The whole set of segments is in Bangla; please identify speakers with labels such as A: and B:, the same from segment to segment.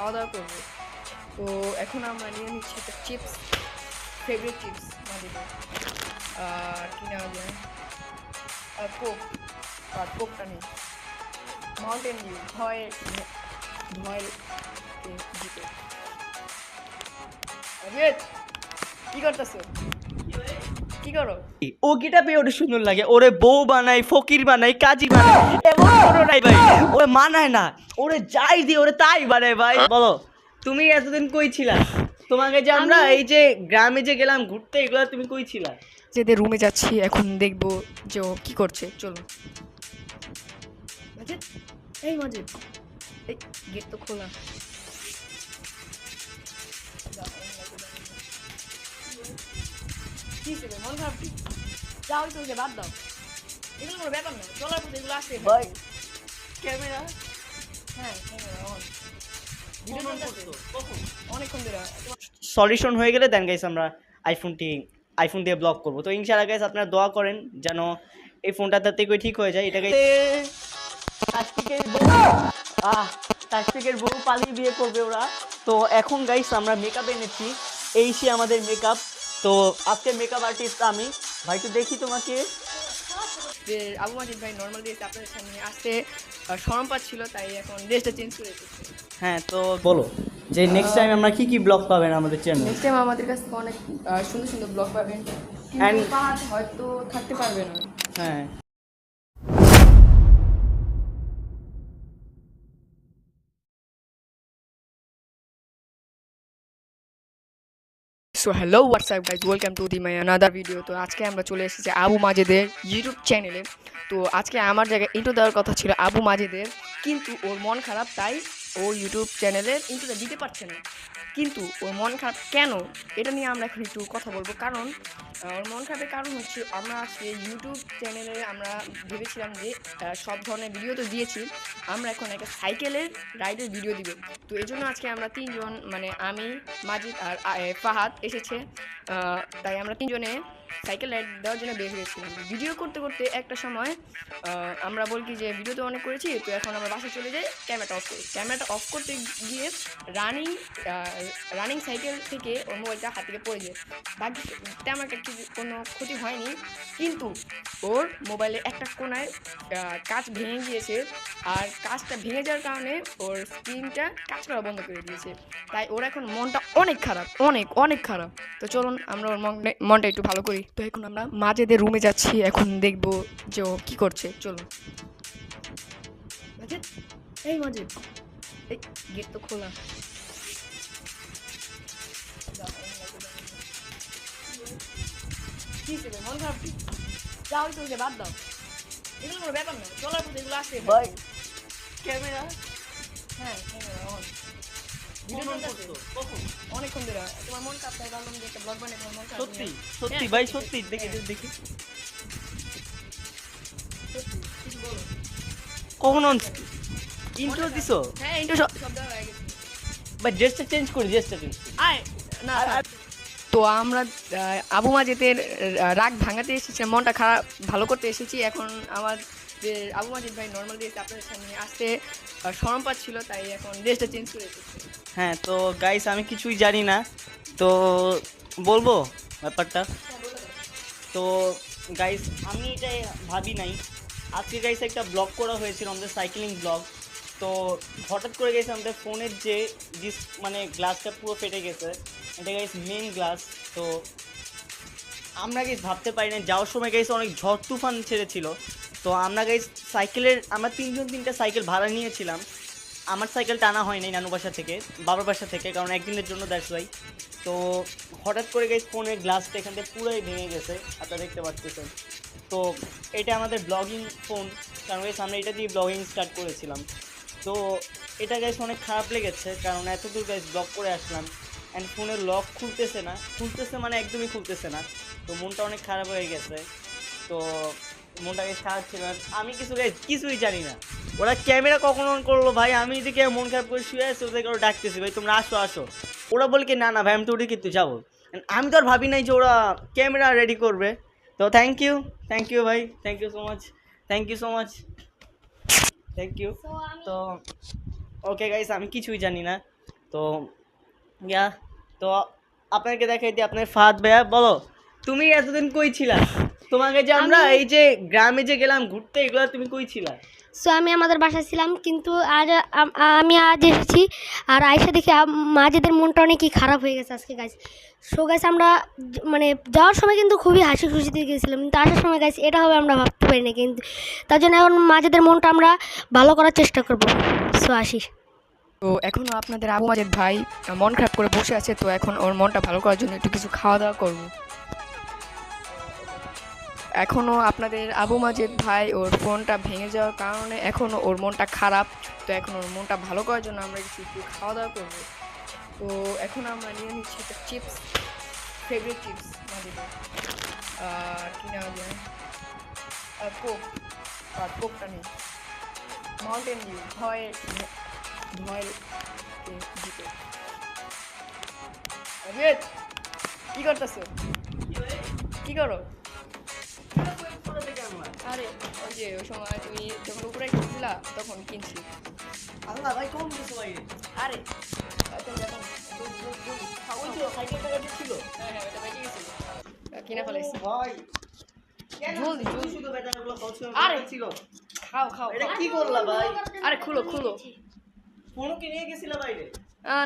A: খাওয়া দাওয়া করব। তো এখন আমরা নিয়ে নিচ্ছি একটা চিপস ফেভারিট চিপস আমাদের আর কি নেওয়া যায় আর কোক। আর কোকটা নেই মাউন্টেন ডিউ ভয় ভয় জিতে। কি করতেছো? কি করো?
B: ও গেটা পেয়ে ওটা সুন্দর লাগে। ওরে বউ বানাই ফকির বানাই কাজী বানাই এমন নাই ভাই। ওরে মানায় না। ওরে যাই দিয়ে ওরে তাই বানায় ভাই। বলো তুমি এতদিন কই ছিলা? তোমাকে যে আমরা এই যে গ্রামে যে গেলাম ঘুরতে এগুলো তুমি কই ছিলা?
A: যেদের রুমে যাচ্ছি এখন দেখব যে ও কি করছে। চলো। এই এই গেট তো খোলা। কি ছিল মন খারাপ কি? যা হয়েছে হয়েছে বাদ দাও। এগুলো কোনো ব্যাপার না চলার পথে এগুলো আসতে
B: ভাই। ক্যামেরা?
A: হ্যাঁ ক্যামেরা অন। অনেকক্ষণ ধরে।
B: সলিউশন হয়ে গেলে দেন গাইস আমরা আইফোনটি আইফোন দিয়ে ব্লক করব। তো ইনশাআল্লাহ গাইস আপনারা দোয়া করেন যেন এই ফোনটা তার থেকে ঠিক হয়ে যায়। এটাকে তাস্তিকের বউ আহ তাস্তিকের বউ পালিয়ে বিয়ে করবে ওরা। তো এখন গাইস আমরা মেকআপ এনেছি। এই সে আমাদের মেকআপ তো আজকে মেকআপ আর্টিস্ট আমি। ভাই তো দেখি তোমাকে।
A: যে আবু মাজিদ ভাই নর্মাল ড্রেস আপনার সামনে আসতে সরম পাচ্ছিল তাই এখন ড্রেসটা চেঞ্জ করে
B: হ্যাঁ তো বলো যে নেক্সট টাইম আমরা কি কি ব্লগ পাবেন আমাদের চ্যানেলে
A: নেক্সট টাইম আমাদের কাছে অনেক সুন্দর সুন্দর ব্লগ পাবেন। অ্যান্ড হয়তো থাকতে পারবে না।
B: হ্যাঁ।
A: So hello WhatsApp guys welcome to the my another video তো আজকে আমরা চলে এসেছি আবু মাজেদের ইউটিউব চ্যানেলে তো আজকে আমার জায়গায় ইন্টু দেওয়ার কথা ছিল আবু মাজেদের, কিন্তু ওর মন খারাপ, তাই ও ইউটিউব চ্যানেলে ইন্টুটা দিতে পারছে না। কিন্তু ওর মন খারাপ কেন? এটা নিয়ে আমরা এখন একটু কথা বলব। কারণ মন খারাপের কারণ হচ্ছে আমরা আজকে ইউটিউব চ্যানেলে আমরা ভেবেছিলাম যে সব ধরনের ভিডিও তো দিয়েছি। আমরা এখন একটা সাইকেলের রাইডের ভিডিও দিব। তো এই জন্য আজকে আমরা তিনজন মানে আমি, মাজিদ আর ফাহাদ এসেছে। তাই আমরা তিনজনে সাইকেল রাইড দেওয়ার জন্য বের হয়েছিলাম। ভিডিও করতে করতে একটা সময় আমরা বলি যে ভিডিও তো অনেক করেছি, তো এখন আমরা বাসায় চলে যাই ক্যামেরাটা অফ করি। ক্যামেরাটা অফ করতে গিয়ে রানিং রানিং সাইকেল থেকে ওর মোবাইলটা হাত থেকে পড়ে যায়। বাকি তেমন একটা কিছু কোনো ক্ষতি হয়নি। কিন্তু ওর মোবাইলের একটা কোনায় কাঁচ ভেঙে গিয়েছে। আর কাঁচটা ভেঙে যাওয়ার কারণে ওর স্ক্রিনটা কাজ করা বন্ধ করে দিয়েছে। তাই ওর এখন মনটা অনেক খারাপ, অনেক অনেক খারাপ। তো চলুন, আমরা ওর মনে- মনটা একটু ভালো করি। তো এখন আমরা মাঝেদের রুমে যাচ্ছি, এখন দেখব যে ও কী করছে। চলুন। এই মাজিদ এই গেট তো খোলা। কি ছিল মন খারাপ কি? যা হয়েছে হয়েছে বাদ দাও। এগুলো কোনো ব্যাপার না চলার পথে এগুলো আসতে
B: ভাই। ক্যামেরা?
A: হ্যাঁ ক্যামেরা অন। অনেকক্ষণ ধরে। তোমার মন খারাপ তাই ভাবলাম যে একটা ব্লগ বানিয়ে তোমার মন খারাপ
B: সত্যি সত্যি
A: হ্যাঁ,
B: ভাই
A: সত্যি,
B: সত্যি। দেখি
A: হ্যাঁ।
B: দেখি।
A: সত্যি, কিছু
B: ইন্ট্রো দিছো?
A: হ্যাঁ হয়ে গেছে।
B: ভাই ড্রেসটা চেঞ্জ করি ড্রেসটা চেঞ্জ করি।
A: আয় না। তো আমরা আবু মাজেদের রাগ ভাঙাতে এসেছি, মনটা খারাপ, ভালো করতে এসেছি। এখন আমার যে আবু মাজিদ ভাই নর্মাল ড্রেস আপনাদের সামনে আসতে শরম পাচ্ছিল, তাই এখন ড্রেসটা চেঞ্জ করে এসেছি।
B: হ্যাঁ তো গাইস আমি কিছুই জানি না। তো বলব ব্যাপারটা? তো গাইস আমি এটাই ভাবি নাই, আজকে গাইস একটা ব্লগ করা হয়েছিল, আমাদের সাইক্লিং ব্লগ তো হঠাৎ করে গেছে আমাদের ফোনের যে ডিস মানে গ্লাসটা পুরো ফেটে গেছে এটা গাইস মেন গ্লাস তো আমরা গাইস ভাবতে পারি না, যাওয়ার সময় গাইস অনেক ঝড় তুফান ছেড়েছিল। তো আমরা গাইস সাইকেলের আমরা তিনজন তিনটা সাইকেল ভাড়া নিয়েছিলাম। আমার সাইকেল টানা হয়নি নানু বাসা থেকে, বাবার বাসা থেকে, কারণ একদিনের জন্য দ্যাটস ওয়াই তো হঠাৎ করে গেছে ফোনের গ্লাসটা এখান থেকে পুরোই ভেঙে গেছে, আপনারা দেখতে পাচ্ছেন। তো এটা আমাদের ব্লগিং ফোন কারণ গেছে আমরা এটা দিয়ে ব্লগিং স্টার্ট করেছিলাম। তো এটা গাইস অনেক খারাপ লেগেছে, কারণ এত দূর গাইস ব্লগ করে আসলাম। অ্যান্ড ফোনের লক খুলতেছে না। খুলতেছে মানে একদমই খুলতেছে না। তো মনটা অনেক খারাপ হয়ে গেছে। তো মনটা বেশ খারাপ ছিল না। আমি কিছু কিছুই জানি না। ওরা ক্যামেরা কখন অন করল ভাই? আমি এদিকে মন খারাপ করে শুয়ে আছি ওদেরকে ওরা ডাকতেছি। ভাই তোমরা আসো আসো। ওরা বলে কি না না ভাই আমি তো ওটা কিন্তু যাব। আমি তো আর ভাবি নাই যে ওরা ক্যামেরা রেডি করবে। তো থ্যাংক ইউ থ্যাংক ইউ ভাই thank you so much thank you so much thank you তো ওকে গাইস আমি কিছুই জানি না। তো ইয়া তো আপনাকে দেখাই দিই আপনার ফাহাদ ভাইয়া বলো। তুমি এতদিন কই ছিলা? তোমাকে যে আমরা এই যে গ্রামে যে গেলাম ঘুরতে এগুলো তুমি কই ছিলা?
C: সো আমি আমাদের বাসায় ছিলাম কিন্তু আজ আমি আজ এসেছি আর আয়সা দেখি মাঝেদের মনটা অনেকই খারাপ হয়ে গেছে আজকে গাছ সো গাছ আমরা মানে যাওয়ার সময় কিন্তু খুবই হাসি খুশিতে গিয়েছিলাম কিন্তু আসার সময় গাছ এটা হবে আমরা ভাবতে পারি না কিন্তু তার জন্য এখন মাঝেদের মনটা আমরা ভালো করার চেষ্টা করব। সো আসি।
A: তো এখনও আপনাদের আবু মাজেদ ভাই মন খারাপ করে বসে আছে, তো এখন ওর মনটা ভালো করার জন্য একটু কিছু খাওয়া দাওয়া করব। এখনও আপনাদের আবু মাজেদ ভাই, ওর ফোনটা ভেঙে যাওয়ার কারণে এখনও ওর মনটা খারাপ, তো এখন ওর মনটা ভালো করার জন্য আমরা কিছু একটু খাওয়া দাওয়া করব। তো এখন আমরা নিয়ে নিচ্ছি একটা চিপস ফেভারিট চিপস মাজেদের আর কি নেওয়া যায় আর কোক। আর কোকটা নেই। মাউন্টেন ডিউ ভয় অজিত কি করতেছো? কি করো? আরে ওই যে ওই সময় তুমি যখন উপরে গেছিলা তখন কিনছি।
B: আল্লাহ ভাই কিছু ভাই।
A: আরে হ্যাঁ হ্যাঁ কিনে ফেলাইছি।
B: ভাই।
A: জলদি, জলদি। আরে।
B: ছিল
A: খাও খাও।
B: এটা কি করলা ভাই?
A: আরে খুলো খুলো।
B: ফোনও কি নিয়ে গেছিলা বাইরে?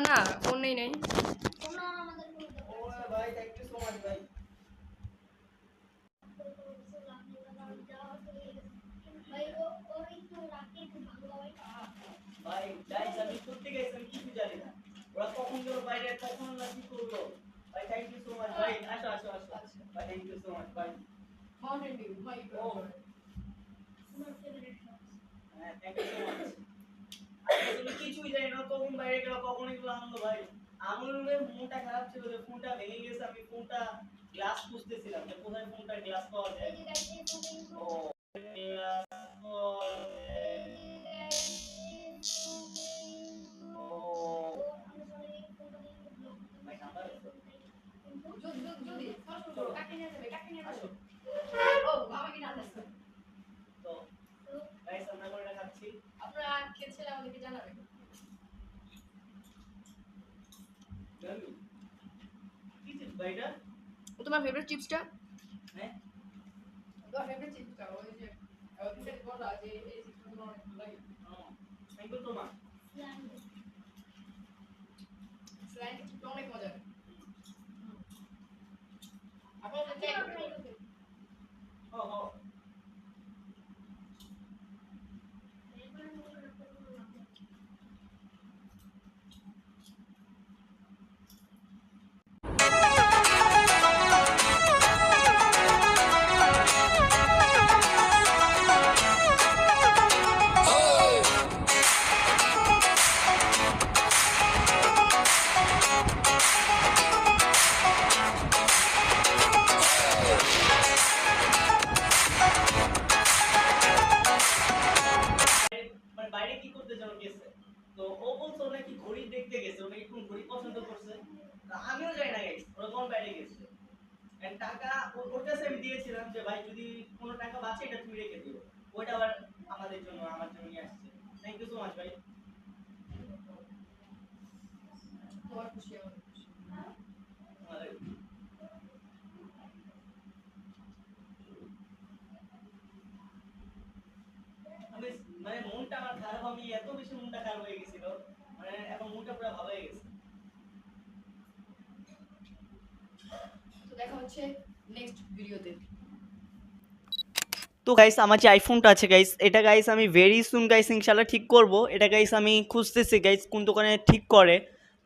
A: না ফোন নেই নেই।
B: ও ভাই থ্যাংক ইউ সো মাচ ভাই ভাই গাইস আমি সত্যি গাইস আমি কিছু জানি না। ওরা কখন গেল বাইরে কখন না কি করল। ভাই থ্যাংক ইউ সো মাচ ভাই আসো আসো আসো। ভাই থ্যাংক ইউ সো মাচ ভাই
A: মাউন্টেন ডিউ ভাই
B: ও। হ্যাঁ থ্যাংক ইউ সো মাচ তুমি কিছুই জানি না কখন বাইরে গেল কখন এগুলো আনন্দ ভাই আমার মনটা খারাপ ছিল যে ফোনটা ভেঙে গেছে আমি ফোনটা গ্লাস খুঁজতেছিলাম যে কোথায় ফোনটা গ্লাস পাওয়া যায় ও পাওয়া যায়। ও
A: ও তোমার ফেভারিট চিপসটা
B: হ্যাঁ।
A: তোমার ফেভারিট চিপসটা ওই যে ওই যে বলা যে এই চিপসটা তোমার অনেক ভালো লাগে।
B: থ্যাংক ইউ তোমার। মানে মনটা আমার খারাপ আমি এত বেশি মনটা খারাপ হয়ে গেছিল মানে এখন মনটা পুরো ভালো হয়ে গেছে।
A: তো দেখা হচ্ছে নেক্সট ভিডিওতে
B: তো গাইস আমার যে আইফোনটা আছে গাইস এটা গাইস আমি ভেরি সুন গাইস ইনশাল্লাহ ঠিক করব। এটা গাইস আমি খুঁজতেছি গাইস কোন দোকানে ঠিক করে।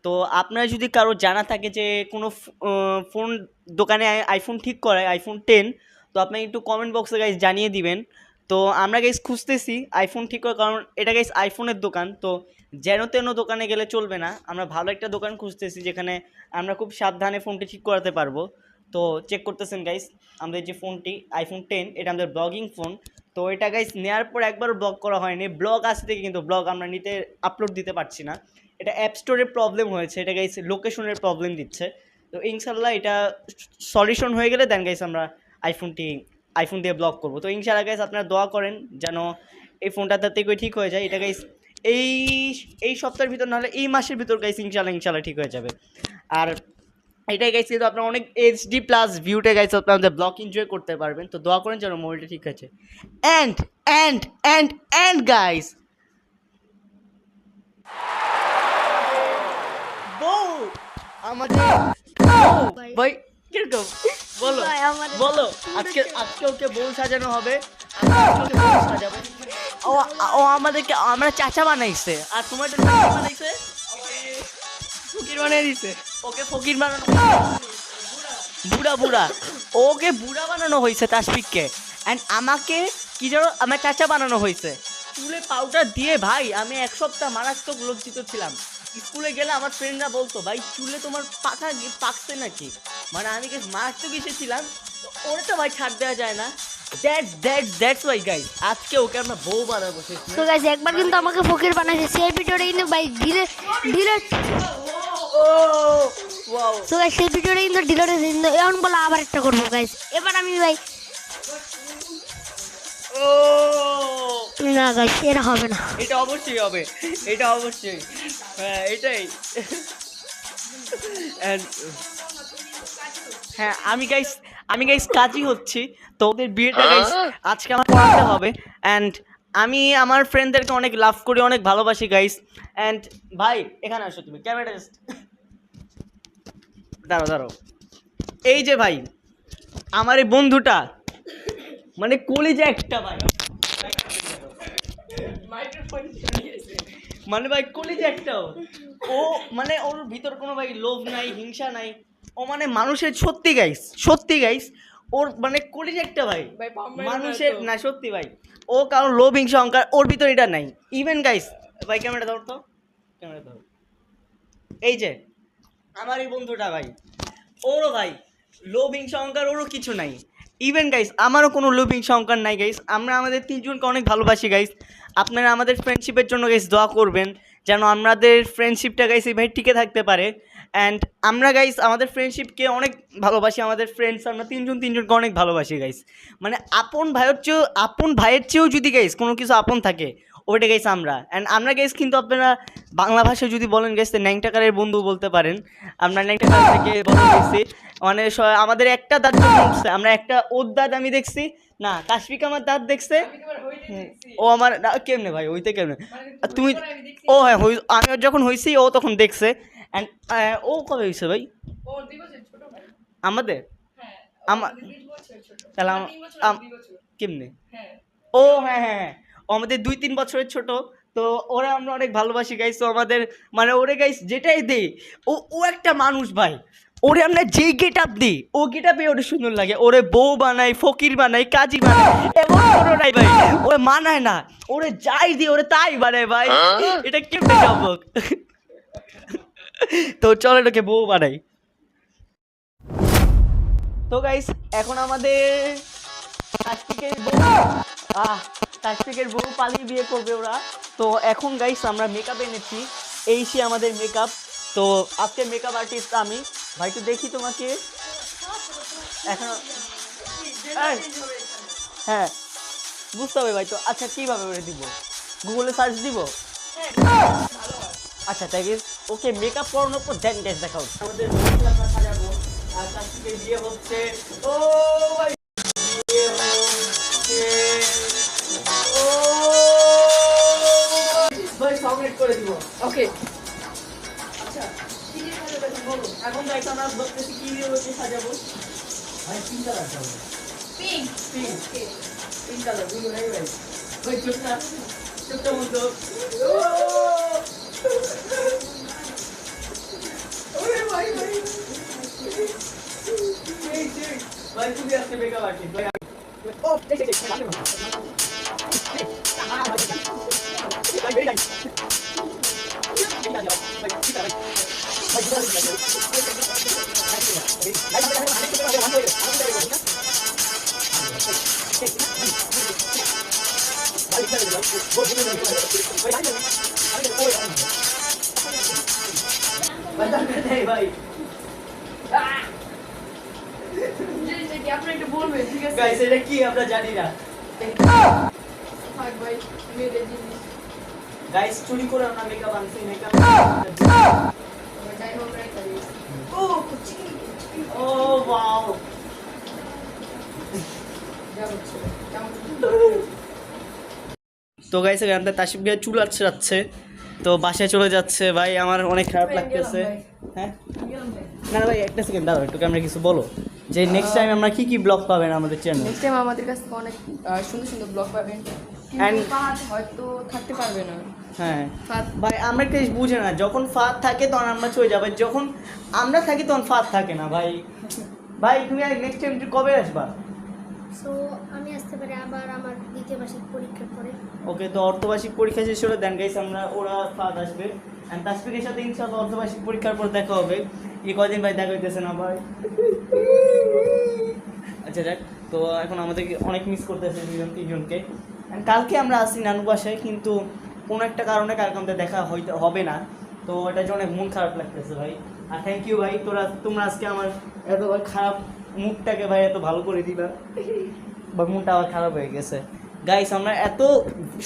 B: তো আপনারা যদি কারও জানা থাকে যে কোনো ফোন দোকানে আইফোন ঠিক করে আইফোন টেন তো আপনি একটু কমেন্ট বক্সে গাইস জানিয়ে দিবেন। তো আমরা গাইস খুঁজতেছি আইফোন ঠিক করার কারণ এটা গাইস আইফোনের দোকান, তো যেন তেন দোকানে গেলে চলবে না। আমরা ভালো একটা দোকান খুঁজতেছি যেখানে আমরা খুব সাবধানে ফোনটি ঠিক করাতে পারব। তো চেক করতেছেন গাইস আমাদের যে ফোনটি আইফোন টেন এটা আমাদের ব্লগিং ফোন তো এটা গাইস নেওয়ার পর একবার ব্লগ করা হয়নি। ব্লগ আসতে থেকে কিন্তু ব্লগ আমরা নিতে আপলোড দিতে পারছি না। এটা অ্যাপ স্টোরের প্রবলেম হয়েছে, এটা গাইস লোকেশনের প্রবলেম দিচ্ছে। তো ইনশাল্লাহ এটা সলিউশন হয়ে গেলে দেন গাইস আমরা আইফোনটি আইফোন দিয়ে ব্লগ করব। তো ইনশাল্লাহ গাইস আপনারা দোয়া করেন যেন এই ফোনটা তার থেকে ঠিক হয়ে যায়। এটা গাইস এই এই সপ্তাহের ভিতর নাহলে এই মাসের ভিতর গাইস ইনশাল্লাহ ইনশাল্লাহ ঠিক হয়ে যাবে। আর এটাই গাইস কিন্তু আপনার অনেক এইচডি প্লাস ভিউতে গাইস আপনাদের ব্লক এনজয় করতে পারবেন। তো দোয়া করেন যেন মোবাইলটা ঠিক আছে and and and and guys বউ আমাদের ভাই কীরকম? বলো বলো আজকে আজকে ওকে বউ সাজানো হবে? ও ও আমাদেরকে আমরা চাচা বানাইছে। আর তোমার বানাইছে?
A: ফকির বানিয়ে দিছে।
B: ওকে ফকির বানানো বুড়া বুড়া। ওকে বুড়া বানানো হয়েছে তাসফিককে অ্যান্ড আমাকে কি যেন আমার চাচা বানানো হয়েছে। চুলে পাউডার দিয়ে ভাই আমি এক সপ্তাহ মারাত্মক লজ্জিত ছিলাম। স্কুলে গেলে আমার ফ্রেন্ডরা বলতো ভাই চুলে তোমার গি- পাকছে নাকি মানে আমি কি মারাত্মক এসেছিলাম তো তো ভাই ছাড় দেওয়া যায় না that that that's why guys আজকে ওকে আমরা বউ বানাবো
C: তো গাইস একবার কিন্তু আমাকে ফকির বানাইছে সেই ভিডিওটা কিন্তু ভাই ডিলেট
B: ও ওয়াও
C: তো গাইস সেই ভিডিওটা কিন্তু ডিলেট হয়েছে এখন বলে আবার একটা করব গাইস এবার আমি ভাই
B: ও!
C: না গাইস এটা হবে না।
B: এটা অবশ্যই হবে এটা অবশ্যই। হ্যাঁ এটাই। হ্যাঁ আমি গাইস আমি গাইস কাজই হচ্ছি তো ওদের বিয়েটা গাইস আজকে আমার করাতে হবে। অ্যান্ড আমি আমার ফ্রেন্ডদেরকে অনেক লাভ করি অনেক ভালোবাসি গাইস অ্যান্ড ভাই এখানে আসো তুমি ক্যামেরা জাস্ট দাঁড়ো দাঁড়ো এই যে ভাই আমার এই বন্ধুটা মানে কলিজা একটা ভাই। মানে ভাই কলিজা একটাও ও। মানে ওর ভিতর কোনো ভাই লোভ নাই হিংসা নাই। ও মানে মানুষের সত্যি গাইস সত্যি গাইস ওর মানে কলিজা একটা ভাই। মানুষের না সত্যি ভাই। ও কারণ লোভ হিংসা অহংকার ওর ভিতর এটা নাই। ইভেন গাইস ভাই ক্যামেরা ধর তো। ক্যামেরা ধর। এই যে আমার এই বন্ধুটা ভাই। ওরও ভাই লোভ হিংসা অহংকার ওরও কিছু নাই। ইভেন গাইস আমারও কোনো লুপিং সংখ্যা নাই গাইস আমরা আমাদের তিনজনকে অনেক ভালোবাসি গাইস আপনারা আমাদের ফ্রেন্ডশিপের জন্য গাইস দোয়া করবেন, যেন আমাদের ফ্রেন্ডশিপটা গাইস এইভাবে টিকে থাকতে পারে। অ্যান্ড আমরা গাইস আমাদের ফ্রেন্ডশিপকে অনেক ভালোবাসি, আমাদের ফ্রেন্ডস আমরা তিনজন তিনজনকে অনেক ভালোবাসি গাইস মানে আপন ভাইয়ের চেয়েও, আপন ভাইয়ের চেয়েও যদি গাইস কোনো কিছু আপন থাকে ওইটা গাইস আমরা। অ্যান্ড আমরা গেছি কিন্তু আপনারা বাংলা ভাষায় যদি বলেন গেছে ন্যাংটাকারের বন্ধু বলতে পারেন। আমরা ন্যাংটাকার থেকে বলে গেছি মানে আমাদের একটা দাঁত আমরা একটা ওর দাঁত আমি দেখছি। না কাশ্মিক আমার দাঁত দেখছে। ও আমার কেমনে ভাই ওইতে কেমনে? তুমি ও হ্যাঁ আমি যখন হয়েছি ও তখন দেখছে। অ্যান্ড ও কবে হয়েছে ভাই? আমাদের?
A: হ্যাঁ
B: আমার তাহলে
A: বছর।
B: কেমনে?
A: হ্যাঁ।
B: ও হ্যাঁ হ্যাঁ হ্যাঁ। আমাদের দুই তিন বছরের ছোট, তো ওরা আমরা অনেক ভালোবাসি গাইস তো আমাদের মানে ওরে গাইস যেটাই দেই, ও ও একটা মানুষ ভাই, ওরে আমরা যেই গেট আপ দিই, ও গেট আপে ওরে সুন্দর লাগে, ওরে বউ বানাই ফকির বানাই কাজী বানাই ভাই, ওরে মানায় না, ওরে যাই দিই, ওরে তাই বানায় ভাই, এটা কেমনে তো চলো এটাকে বউ বানাই। তো গাইস এখন আমাদের আহ কার্তিকের বউ পালিয়ে বিয়ে করবে ওরা। তো এখন গাইস আমরা মেকআপ এনেছি। এই সে আমাদের মেকআপ তো আজকে মেকআপ আর্টিস্ট আমি। ভাই তো দেখি তোমাকে। এখন হ্যাঁ বুঝতে হবে ভাই। তো আচ্ছা কীভাবে করে দিব? গুগলে সার্চ দিব? আচ্ছা তাই ওকে মেকআপ করানোর পর দেন ড্যাস দেখা হচ্ছে আমাদের বিয়ে হচ্ছে। ও
A: ওকে
B: আচ্ছা কি দিয়ে সাজাবে এখন বলো এখন তো একটা আমরা বলতেছি কি দিয়ে হচ্ছে সাজাবো ভাই পিঙ্ক কালার সাজাবো
A: পিঙ্ক
B: পিঙ্ক পিঙ্ক কালার বুঝলো নাই ভাই ভাই চোখটা চোখটা ওরে ভাই ভাই এই যে ভাই তুমি আজকে মেকআপ আর্টিস্ট ভাই ও দেখ দেখ ভাই
A: আপনি একটু বলবেন ঠিক আছে
B: গাইস এটা কি আমরা জানি না
A: থাক ভাই মেয়েদের জিনিস
B: গাইস চুরি করে আমরা মেকআপ আনছি মেকআপ
A: ও
B: ও ওয়াও তো গাইস এখান থেকে তাসিফ গিয়ে চুল আছড়াচ্ছে তো বাসায় চলে যাচ্ছে। ভাই আমার অনেক খারাপ লাগতেছে। হ্যাঁ? না ভাই একটা সেকেন্ড দাঁড়াও একটু আমরা কিছু বলো। যে নেক্সট টাইম আমরা কি কি ব্লগ পাবেন আমাদের চ্যানেল
A: নেক্সট টাইম আমাদের কাছে অনেক সুন্দর সুন্দর ব্লগ পাবেন। ফাহাদ হয়তো থাকতে পারবে না।
B: হ্যাঁ। ভাই আমরা একটা বুঝে না যখন ফাঁদ থাকে তখন আমরা চলে যাব যখন আমরা থাকি তখন ফাঁদ থাকে না ভাই। ভাই তুমি নেক্সট টাইম কবে আসবা?
C: সো আমি আসতে পারি আবার আমার দ্বিতীয় বার্ষিক পরীক্ষার পরে।
B: ওকে তো অর্ধবার্ষিক পরীক্ষা শেষ হলে দেন গাইস আমরা ওরা ফাঁদ আসবে। অ্যান্ড তাসফিকের সাথে ইনশাআল্লাহ অর্ধবার্ষিক পরীক্ষার পর দেখা হবে। এই কদিন ভাই দেখা হইতেছে না ভাই? আচ্ছা যাক তো এখন আমাদেরকে অনেক মিস করতেছে দুজন তিনজনকে। কালকে আমরা আসি নানু বাসায় কিন্তু কোনো একটা কারণে কালকে আমাদের দেখা হইতে হবে না। তো এটার জন্য অনেক মন খারাপ লাগতেছে ভাই। আর থ্যাংক ইউ ভাই তোরা তোমরা আজকে আমার এত খারাপ মুখটাকে ভাই এত ভালো করে দিবা। বা মনটা আবার খারাপ হয়ে গেছে। গাইস আমরা এত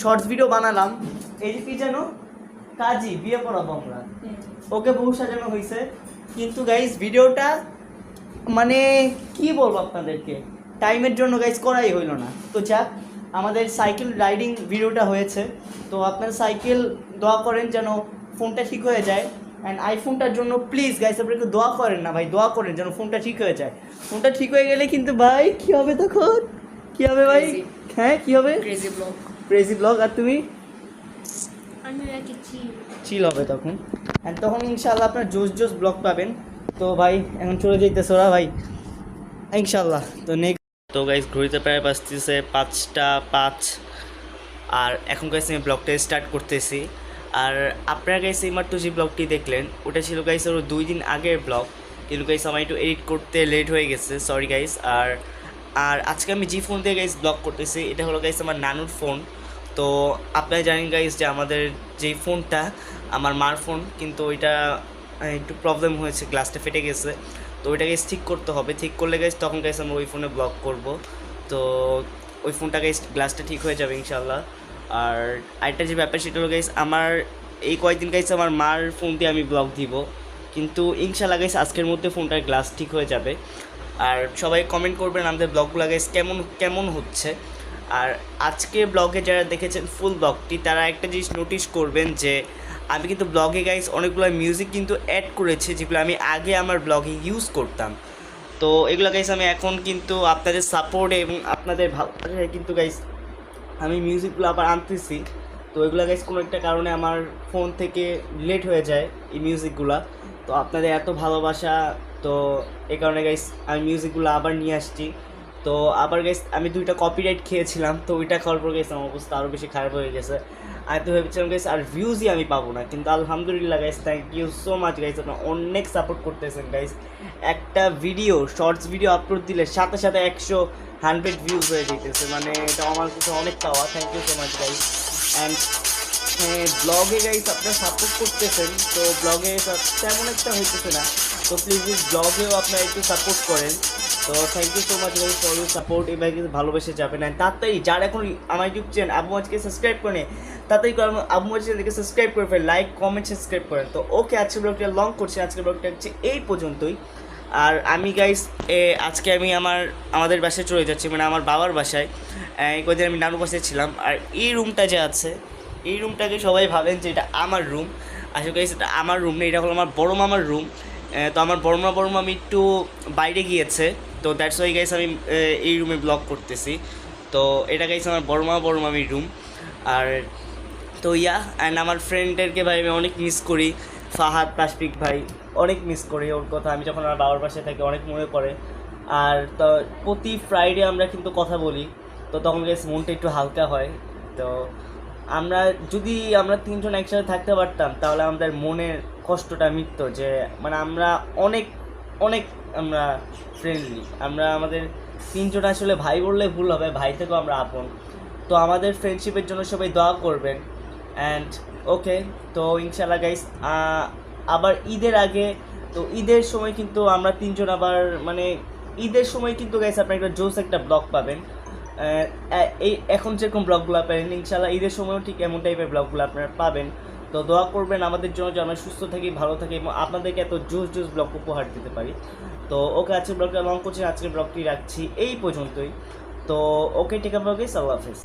B: শর্টস ভিডিও বানালাম। এই যে কি জানো কাজী বিয়ে করাবো আমরা। ওকে বহু সাজানো হয়েছে কিন্তু গাইস ভিডিওটা মানে কি বলব আপনাদেরকে? টাইমের জন্য গাইস করাই হইল না। তো যাক আমাদের সাইকেল রাইডিং ভিডিওটা হয়েছে। তো আপনার সাইকেল দোয়া করেন যেন ফোনটা ঠিক হয়ে যায়। অ্যান্ড আইফোনটার জন্য প্লিজ গাইস আপনারা একটু দোয়া করেন না ভাই দোয়া করেন যেন ফোনটা ঠিক হয়ে যায়। ফোনটা ঠিক হয়ে গেলে কিন্তু ভাই কি হবে তখন? কি হবে ভাই? হ্যাঁ কি হবে?
A: ক্রেজি ব্লগ
B: ক্রেজি ব্লগ আর তুমি?
C: আমি
B: চিল হবে তখন। অ্যান্ড তখন ইনশাল্লাহ আপনার জোস জোস ব্লগ পাবেন। তো ভাই এখন চলে যাইতেছে ওরা ভাই। ইনশাল্লাহ তো নেক্সট তো গাইজ ঘড়িতে প্রায় বাজতেছে পাঁচটা পাঁচ। আর এখন গাইস আমি ব্লগটা স্টার্ট করতেছি। আর আপনারা গাইস এইমাত্র যে ব্লগটি দেখলেন, ওটা ছিল গাইস ওর দুই দিন আগের ব্লগ কিন্তু গাইস আমার একটু এডিট করতে লেট হয়ে গেছে সরি গাইস আর আর আজকে আমি যে ফোন দিয়ে গাইস ব্লগ করতেছি, এটা হলো গাইস আমার নানুর ফোন তো আপনারা জানেন গাইস যে আমাদের যেই ফোনটা আমার মার ফোন কিন্তু ওইটা একটু প্রবলেম হয়েছে গ্লাসটা ফেটে গেছে। তো ওইটা গাইস ঠিক করতে হবে। ঠিক করলে গাইস তখন গাইস আমরা ওই ফোনে ব্লগ করব। তো ওই ফোনটা গ্লাসটা ঠিক হয়ে যাবে ইনশাল্লাহ আর আরেকটা যে ব্যাপার সেটা হলো গাইস আমার এই কয়েকদিন গাইস আমার মার ফোন দিয়ে আমি ব্লগ দিব। কিন্তু ইনশাল্লাহ গাইস আজকের মধ্যে ফোনটার গ্লাস ঠিক হয়ে যাবে। আর সবাই কমেন্ট করবেন আমাদের ব্লগগুলো গাইস কেমন কেমন হচ্ছে। আর আজকে ব্লগে যারা দেখেছেন ফুল ব্লগটি তারা একটা জিনিস নোটিশ করবেন যে আমি কিন্তু ব্লগে গাইস অনেকগুলো মিউজিক কিন্তু অ্যাড করেছি, যেগুলো আমি আগে আমার ব্লগে ইউজ করতাম। তো এগুলো গাইস আমি এখন কিন্তু আপনাদের সাপোর্টে এবং আপনাদের ভালোবাসায় কিন্তু গাইস আমি মিউজিকগুলো আবার আনতেছি। তো এগুলো গাইস কোনো একটা কারণে আমার ফোন থেকে লেট হয়ে যায় এই মিউজিকগুলো তো আপনাদের এত ভালোবাসা, তো এই কারণে গাইস আমি মিউজিকগুলো আবার নিয়ে আসছি। তো আবার গাইস আমি দুইটা কপিরাইট খেয়েছিলাম, তো ওইটা খাওয়ার পর গেছে আমার অবস্থা আরও বেশি খারাপ হয়ে গেছে। আমি তো ভেবেছিলাম গাইস আর ভিউজই আমি পাবো না। কিন্তু আলহামদুলিল্লাহ guys thank you so much guys আপনারা অনেক সাপোর্ট করতেছেন গাইস একটা ভিডিও শর্টস ভিডিও আপলোড দিলে সাথে সাথে একশো হান্ড্রেড ভিউজ হয়ে যেতেছে মানে এটা আমার কাছে অনেক পাওয়া। Thank you so much guys and হ্যাঁ ব্লগে গাইস আপনারা সাপোর্ট করতেছেন। তো ব্লগে তেমন একটা হইতেছে না। তো প্লিজ ব্লগেও আপনারা একটু সাপোর্ট করেন। তো thank you so much guys for your support এবার কিন্তু ভালোবেসে যাবেন। অ্যান্ড তাড়াতাড়ি, যারা এখন আমার ইউটিউব চ্যানেল আবু মাজকে সাবস্ক্রাইব করে তাড়াতাড়ি করে আবু চ্যানেলকে সাবস্ক্রাইব করে ফেলেন লাইক কমেন্ট সাবস্ক্রাইব করেন তো ওকে আজকের ব্লগটা লং করছি, আজকের ব্লগটা হচ্ছে এই পর্যন্তই। আর আমি গাইস এ, আজকে আমি আমার, আমাদের বাসায় চলে যাচ্ছি মানে আমার বাবার বাসায়। কদিন আমি নানু বাসায় ছিলাম। আর এই রুমটা যে আছে, এই রুমটাকে সবাই ভাবেন যে এটা আমার রুম আসলে গাইস এটা আমার রুম না, এটা হলো আমার বড় মামার রুম তো আমার বড় মা বড় মামি একটু বাইরে গিয়েছে। তো দ্যাটস ওয়াই গাইস আমি এই রুমে ব্লগ করতেছি। তো এটা গাইস আমার বড় মা বড় মামির রুম আর তো ইয়া অ্যান্ড আমার ফ্রেন্ডদেরকে ভাই আমি অনেক মিস করি। ফাহাদ তাসফিক ভাই, অনেক মিস করি ওর কথা। আমি যখন আমার বাবার পাশে থাকি, অনেক মনে পড়ে। আর তো প্রতি ফ্রাইডে আমরা কিন্তু কথা বলি। তো তখন গেস মনটা একটু হালকা হয়। তো আমরা যদি আমরা তিনজন একসাথে থাকতে পারতাম, তাহলে আমাদের মনের কষ্টটা মিটত যে মানে আমরা অনেক অনেক আমরা ফ্রেন্ডলি আমরা আমাদের তিনজন আসলে ভাই বললে ভুল হবে, ভাই থেকেও আমরা আপন। তো আমাদের ফ্রেন্ডশিপের জন্য সবাই দোয়া করবেন। অ্যান্ড ওকে তো ইনশাল্লাহ গাইস আবার ঈদের আগে, তো ঈদের সময় কিন্তু আমরা তিনজন আবার মানে ঈদের সময় কিন্তু গাইস আপনার একটা জোস একটা ব্লগ পাবেন। এই, এখন যেরকম ব্লগগুলো পাবেন ইনশাল্লাহ ঈদের সময়ও ঠিক এমন টাইপের ব্লগগুলো আপনারা পাবেন। তো দোয়া করবেন আমাদের জন্য যে আমরা সুস্থ থাকি, ভালো থাকি এবং আপনাদেরকে এত জোস জোস ব্লগ উপহার দিতে পারি। তো ওকে আজকে ব্লগটা লং করছি আজকে ব্লগটি রাখছি এই পর্যন্তই। তো ওকে টেকা ব্লগে আল্লাহ হাফেজ।